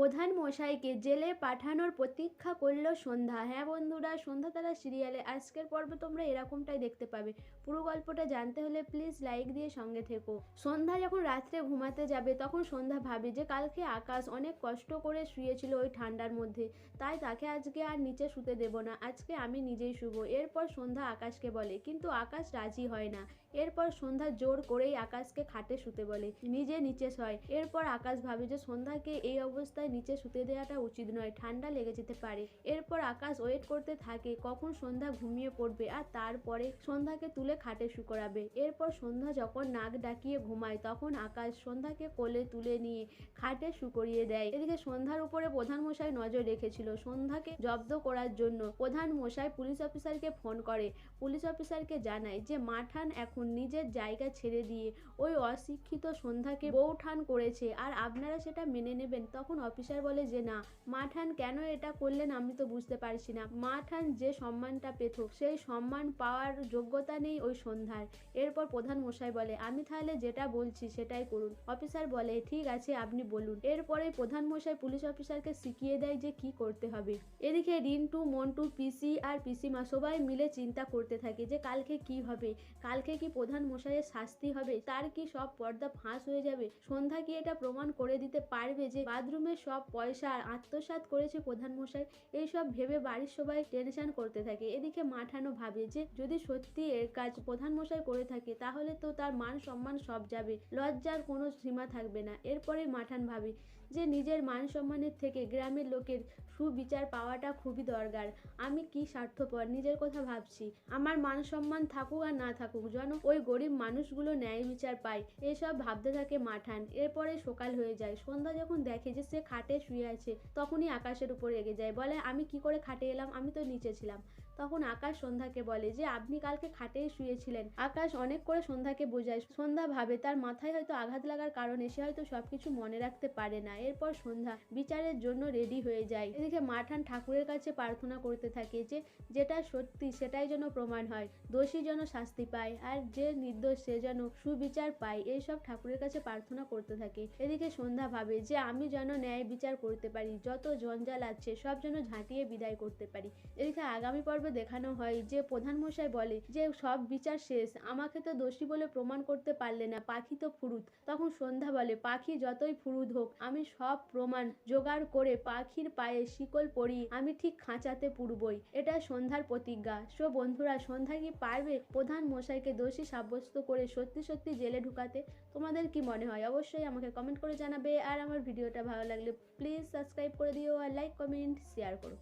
প্রধান মশাইকে জেলে পাঠানোর প্রতীক্ষা করল সন্ধ্যা। হ্যাঁ বন্ধুরা সন্ধ্যা তারা সিরিয়ালে আজকের পর্ব তোমরা এরকমটাই দেখতে পাবে। পুরো গল্পটা জানতে হলে প্লিজ লাইক দিয়ে সঙ্গে থেকো। সন্ধ্যা যখন রাত্রে ঘুমাতে যাবে, তখন সন্ধ্যা ভাবে যে কালকে আকাশ অনেক কষ্ট করে শুয়েছিল ওই ঠান্ডার মধ্যে। তাই তাকে আজকে আর নিচে শুতে দেব না। আজকে আমি নিজেই শুব। এরপর সন্ধ্যা আকাশকে বলে, কিন্তু আকাশ রাজি হয় না। এরপর সন্ধ্যা জোর করেই আকাশকে খাটে শুতে বলে, নিজে নিচে শয়। এরপর আকাশ ভাবে যে সন্ধ্যাকে এই অবস্থায় নিচে শুতে দেওয়াটা উচিত নয়, ঠান্ডা লেগে যেতে পারে। এরপর আকাশ ওয়েট করতে থাকে, কখন সন্ধ্যা ঘুমিয়ে পড়বে আর তারপরে সন্ধ্যাকে তুলে খাটে শু করাবে এরপর সন্ধ্যা যখন নাক ডাকিয়ে ঘুমায়, তখন আকাশ সন্ধ্যাকে কোলে তুলে নিয়ে খাটে শু করিয়ে দেয়। এদিকে সন্ধ্যার উপরে প্রধান মশাই নজর রেখেছিল সন্ধ্যাকে জব্দ করার জন্য। প্রধান মশাই পুলিশ অফিসারকে ফোন করে। পুলিশ অফিসারকে জানায় যে, মাঠান এখন নিজের জায়গা ছেড়ে দিয়ে ওই অশিক্ষিত সন্ধ্যাকে বউঠান করেছে আর আপনারা সেটা মেনে নেবেন, তখন অফিসার বলে যে, না, মাঠান কেন এটা করলেন আমি তো বুঝতে পারছি না। মাঠান যে সম্মানটা পেত, সেই সম্মান পাওয়ার যোগ্যতা নেই ওই সন্ধ্যার। এরপর প্রধান মশাই বলে, আমি তাহলে যেটা বলছি সেটাই করুন। অফিসার বলে, ঠিক আছে, আপনি বলুন। এরপরে প্রধান মশাই পুলিশ অফিসারকে শিখিয়ে দেয় যে কি করতে হবে। এদিকে রিন্টু, মন্টু, পিসি আর পিসিমা সবাই মিলে চিন্তা করতে থাকে যে, কালকে কি হবে? কালকে কি প্রধান মশাইয়ের শাস্তি হবে? তার কি সব পর্দা ফাঁস হয়ে যাবে? সন্ধ্যা কি এটা প্রমাণ করে দিতে পারবে যে, বাথরুমের সব পয়সা আত্মসাৎ করেছে প্রধান মশাই, এইসব ভেবে বাড়ির সবাই টেনশন করতে থাকে। এদিকে মাঠানো ভাবে যে, যদি সত্যি এর কাজ প্রধান মশাই করে থাকে, তাহলে তো তার মান সম্মান সব যাবে। লজ্জার কোনো সীমা থাকবে না। এরপরে মাঠান ভাবে যে, নিজের মান সম্মানের থেকে গ্রামের লোকের সুবিচার পাওয়াটা খুবই দরকার। আমি কি স্বার্থপর? নিজের কথা ভাবছি। আমার মান সম্মান থাকুক আর না থাকুক যেন ওই গরিব মানুষগুলো ন্যায় বিচার পায়, এসব ভাবতে থাকে মাঠান। এরপরে সকাল হয়ে যায়। সন্ধ্যা যখন দেখে যে, সে খাটে শুয়ে আছে, তখনই আকাশের উপর রেগে যায়, বলে, আমি কি করে খাটে এলাম? আমি তো নিচে ছিলাম। তখন আকাশ সন্ধ্যাকে বলে যে, আপনি কালকে খাটেই শুয়েছিলেন। আকাশ অনেক করে সন্ধ্যাকে বোঝায়। সন্ধ্যা ভাবে, তার মাথায় হয়তো আঘাত লাগার কারণে সে হয়তো সবকিছু মনে রাখতে পারে না। এরপর সন্ধ্যা বিচারের জন্য রেডি হয়ে যায়। এদিকে মাঠান ঠাকুরের কাছে প্রার্থনা করতে থাকে যে, যেটা সত্যি, সেটাই যেন প্রমাণ হয়। দোষী যেন শাস্তি পায়। আর যে নির্দোষ, সে যেন সুবিচার পায়। এইসব ঠাকুরের কাছে প্রার্থনা করতে থাকে। এদিকে সন্ধ্যা ভাবে যে, আমি যেন ন্যায় বিচার করতে পারি। যত জঞ্জাল আছে, সব যেন ঝাঁটিয়ে বিদায় করতে পারি। এদিকে আগামী পর্বে দেখানো হয়, যে প্রধান মশাই বলে যে সব বিচার শেষ, আমাকে তো দোষী বলে প্রমাণ করতে পারলে না, পাখি তো ফুরুত। তখন সন্ধ্যা বলে, পাখি যতই ফুরুত হোক, আমি সব প্রমাণ জোগাড় করে পাখির পায়ে শিকল পরিয়ে আমি ঠিক খাঁচাতে পুরবই। এটা সন্ধ্যার প্রতিজ্ঞা। সো বন্ধুরা, সন্ধ্যা কি পারবে প্রধান মশাইকে দোষী সাব্যস্ত করে সত্যি সত্যি জেলে ঢুকাতে? তোমাদের কি মনে হয়? অবশ্যই আমাকে কমেন্ট করে জানাবে। আর আমার ভিডিওটা ভালো লাগলে প্লিজ সাবস্ক্রাইব করে দিও আর লাইক কমেন্ট শেয়ার করো।